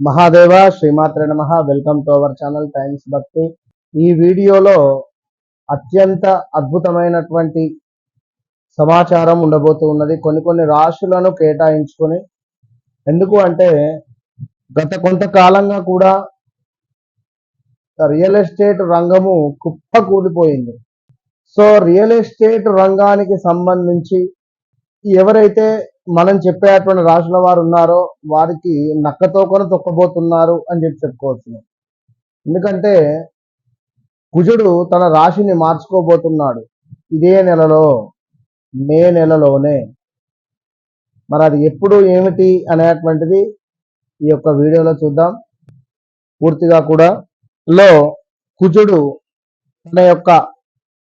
మహాదేవ శ్రీమాత్ర నమ. Welcome to our channel thanks Bhakti ఈ వీడియోలో అత్యంత అద్భుతమైనటువంటి సమాచారం ఉండబోతూ ఉన్నది కొన్ని కొన్ని రాశులను కేటాయించుకొని ఎందుకు అంటే గత కొంతకాలంగా కూడా రియల్ ఎస్టేట్ రంగము కుప్ప కూలిపోయింది సో రియల్ ఎస్టేట్ రంగానికి సంబంధించి ఎవరైతే మనం చెప్పేటువంటి రాశుల వారు ఉన్నారో వారికి నక్కతో కూడా తొక్కబోతున్నారు అని చెప్పి చెప్పుకోవచ్చు. ఎందుకంటే కుజుడు తన రాశిని మార్చుకోబోతున్నాడు. ఇదే నెలలో మే నెలలోనే. మరి అది ఎప్పుడు ఏమిటి అనేటువంటిది ఈ యొక్క వీడియోలో చూద్దాం. పూర్తిగా కూడా లో కుజుడు తన యొక్క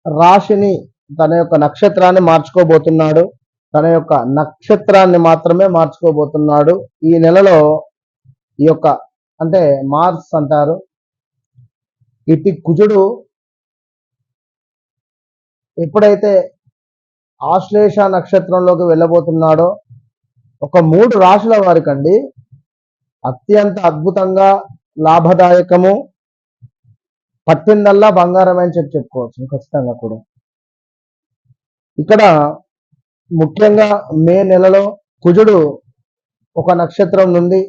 రాశిని తన యొక్క నక్షత్రాన్ని మార్చుకోబోతున్నాడు. తన యొక్క నక్షత్రాన్ని మాత్రమే మార్చుకోబోతున్నాడు. ఈ నెలలో ఈ యొక్క అంటే మార్స్ అంటారు. ఇటు కుజుడు ఎప్పుడైతే ఆశ్లేష నక్షత్రంలోకి వెళ్ళబోతున్నాడో ఒక మూడు రాశుల వారికండి అత్యంత అద్భుతంగా లాభదాయకము పట్టిందల్లా బంగారం అని చెప్పి చెప్పుకోవచ్చు ఖచ్చితంగా కూడా. ఇక్కడ ముఖ్యంగా మే నెలలో కుజుడు ఒక నక్షత్రం నుండి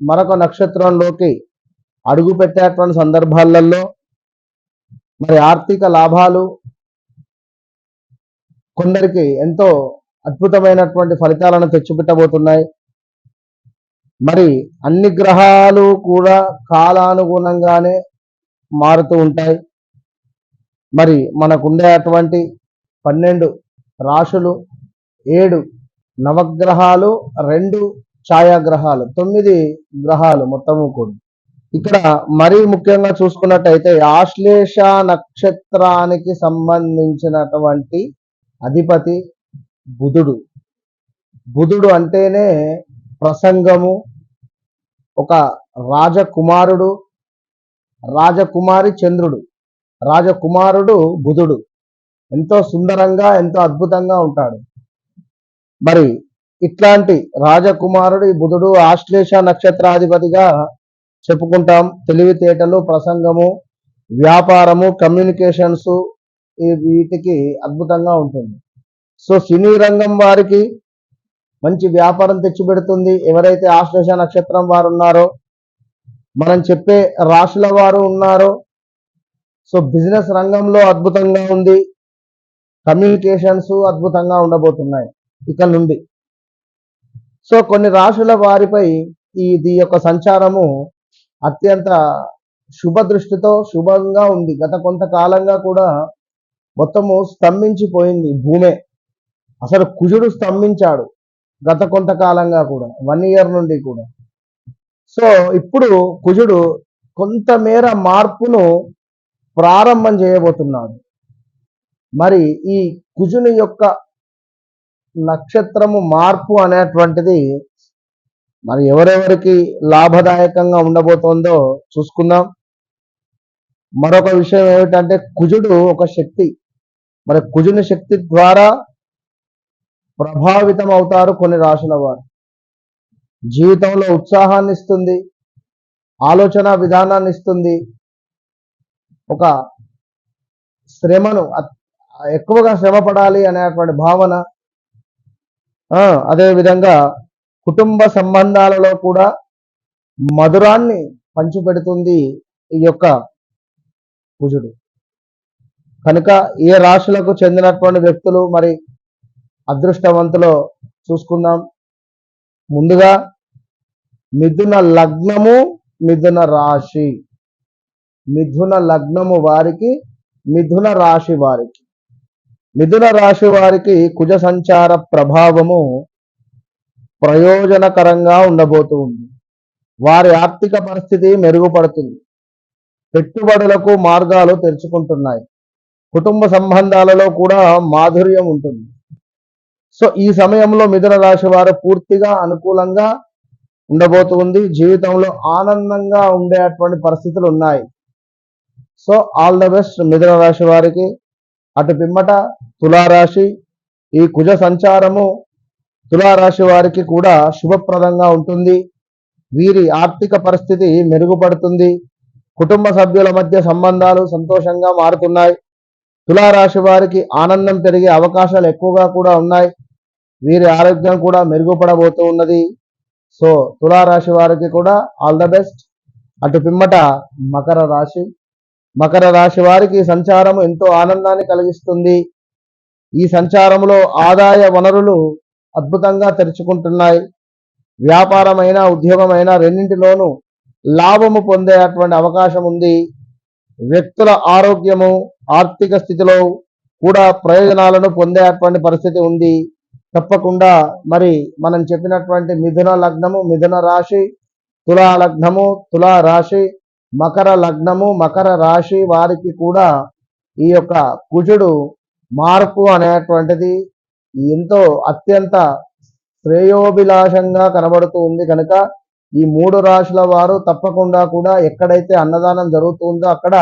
మరొక నక్షత్రంలోకి అడుగు పెట్టేటువంటి సందర్భాలలో మరి ఆర్థిక లాభాలు కొందరికి ఎంతో అద్భుతమైనటువంటి ఫలితాలను తెచ్చిపెట్టబోతున్నాయి. మరి అన్ని గ్రహాలు కూడా కాలానుగుణంగానే మారుతూ ఉంటాయి. మరి మనకుండే అటువంటి పన్నెండు రాశులు ఏడు నవగ్రహాలు రెండు ఛాయాగ్రహాలు తొమ్మిది గ్రహాలు మొత్తము కూడా. ఇక్కడ మరీ ముఖ్యంగా చూసుకున్నట్టయితే ఆశ్లేష నక్షత్రానికి సంబంధించినటువంటి అధిపతి బుధుడు. బుధుడు అంటేనే ప్రసంగము ఒక రాజకుమారుడు రాజకుమారి చంద్రుడు. రాజకుమారుడు బుధుడు. ఎంతో సుందరంగా ఎంతో అద్భుతంగా ఉంటాడు. మరి ఇట్లాంటి రాజకుమారుడు బుధుడు ఆశ్లేష నక్షత్రాధిపతిగా చెప్పుకుంటాం. తెలివితేటలు ప్రసంగము వ్యాపారము కమ్యూనికేషన్స్ వీటికి అద్భుతంగా ఉంటుంది. సో సినీ రంగం వారికి మంచి వ్యాపారం తెచ్చిపెడుతుంది. ఎవరైతే ఆశ్లేష నక్షత్రం వారు ఉన్నారో మనం చెప్పే రాశుల వారు ఉన్నారో సో బిజినెస్ రంగంలో అద్భుతంగా ఉంది. కమ్యూనికేషన్స్ అద్భుతంగా ఉండబోతున్నాయి. ఇక నుండి సో కొన్ని రాశుల వారిపై ఈ ఈ యొక్క సంచారము అత్యంత శుభ దృష్టితో శుభంగా ఉంది. గత కొంతకాలంగా కూడా మొత్తము స్తంభించిపోయింది భూమే. అసలు కుజుడు స్తంభించాడు గత కొంతకాలంగా కూడా వన్ ఇయర్ నుండి కూడా. సో ఇప్పుడు కుజుడు కొంతమేర మార్పును ప్రారంభం చేయబోతున్నాడు. మరి ఈ కుజుని యొక్క నక్షత్రము మార్పు అనేటువంటిది మరి ఎవరెవరికి లాభదాయకంగా ఉండబోతోందో చూసుకుందాం. మరొక విషయం ఏమిటంటే కుజుడు ఒక శక్తి. మరి కుజుని శక్తి ద్వారా ప్రభావితం అవుతారు కొన్ని రాశుల వారు. జీవితంలో ఉత్సాహాన్ని ఇస్తుంది ఆలోచన విధానాన్ని ఇస్తుంది. ఒక శ్రమను ఎక్కువగా శ్రమ పడాలి అనేటువంటి భావన అదేవిధంగా కుటుంబ సంబంధాలలో కూడా మధురాన్ని పంచిపెడుతుంది ఈ యొక్క కుజుడు కనుక ఏ రాశులకు చెందినటువంటి వ్యక్తులు మరి అదృష్టవంతులో చూసుకుందాం. ముందుగా మిథున లగ్నము మిథున రాశి. మిథున లగ్నము వారికి మిథున రాశి వారికి. మిథున రాశి వారికి కుజ సంచార ప్రభావము ప్రయోజనకరంగా ఉండబోతూ ఉంది. వారి ఆర్థిక పరిస్థితి మెరుగుపడుతుంది. పెట్టుబడులకు మార్గాలు తెరుచుకుంటున్నాయి. కుటుంబ సంబంధాలలో కూడా మాధుర్యం ఉంటుంది. సో ఈ సమయంలో మిథున రాశి వారు పూర్తిగా అనుకూలంగా ఉండబోతుంది జీవితంలో ఆనందంగా ఉండేటువంటి పరిస్థితులు ఉన్నాయి. సో ఆల్ ద బెస్ట్ మిథున రాశి వారికి. అటు పిమ్మట తులారాశి ఈ కుజ సంచారము తులారాశి వారికి కూడా శుభప్రదంగా ఉంటుంది. వీరి ఆర్థిక పరిస్థితి మెరుగుపడుతుంది. కుటుంబ సభ్యుల మధ్య సంబంధాలు సంతోషంగా మారుతున్నాయి. తులారాశి వారికి ఆనందం పెరిగే అవకాశాలు ఎక్కువగా కూడా ఉన్నాయి. వీరి ఆరోగ్యం కూడా మెరుగుపడబోతూ ఉన్నది. సో తులారాశి వారికి కూడా ఆల్ ద బెస్ట్. అటు పిమ్మట మకర రాశి మకర రాశి వారికి సంచారం ఎంతో ఆనందాన్ని కలిగిస్తుంది. ఈ సంచారంలో ఆదాయ వనరులు అద్భుతంగా తెరుచుకుంటున్నాయి. వ్యాపారమైన ఉద్యోగమైన రెండింటిలోనూ లాభము పొందేటువంటి అవకాశం ఉంది. వ్యక్తుల ఆరోగ్యము ఆర్థిక స్థితిలో కూడా ప్రయోజనాలను పొందేటువంటి పరిస్థితి ఉంది. తప్పకుండా మరి మనం చెప్పినటువంటి మిథున లగ్నము మిథున రాశి తులా లగ్నము తులా రాశి మకర లగ్నము మకర రాశి వారికి కూడా ఈ యొక్క కుజుడు మార్పు అనేటువంటిది ఎంతో అత్యంత శ్రేయోభిలాషంగా కనబడుతూ ఉంది కనుక ఈ మూడు రాశుల వారు తప్పకుండా కూడా ఎక్కడైతే అన్నదానం జరుగుతుందో అక్కడ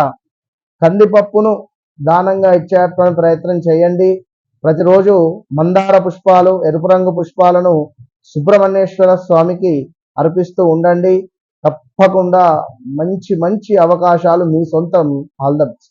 కందిపప్పును దానంగా ఇచ్చేటువంటి ప్రయత్నం చేయండి. ప్రతిరోజు మందార పుష్పాలు ఎరుపు రంగు పుష్పాలను సుబ్రహ్మణ్యేశ్వర స్వామికి అర్పిస్తూ ఉండండి. తప్పకుండా మంచి మంచి అవకాశాలు మీ సొంతం. All the best.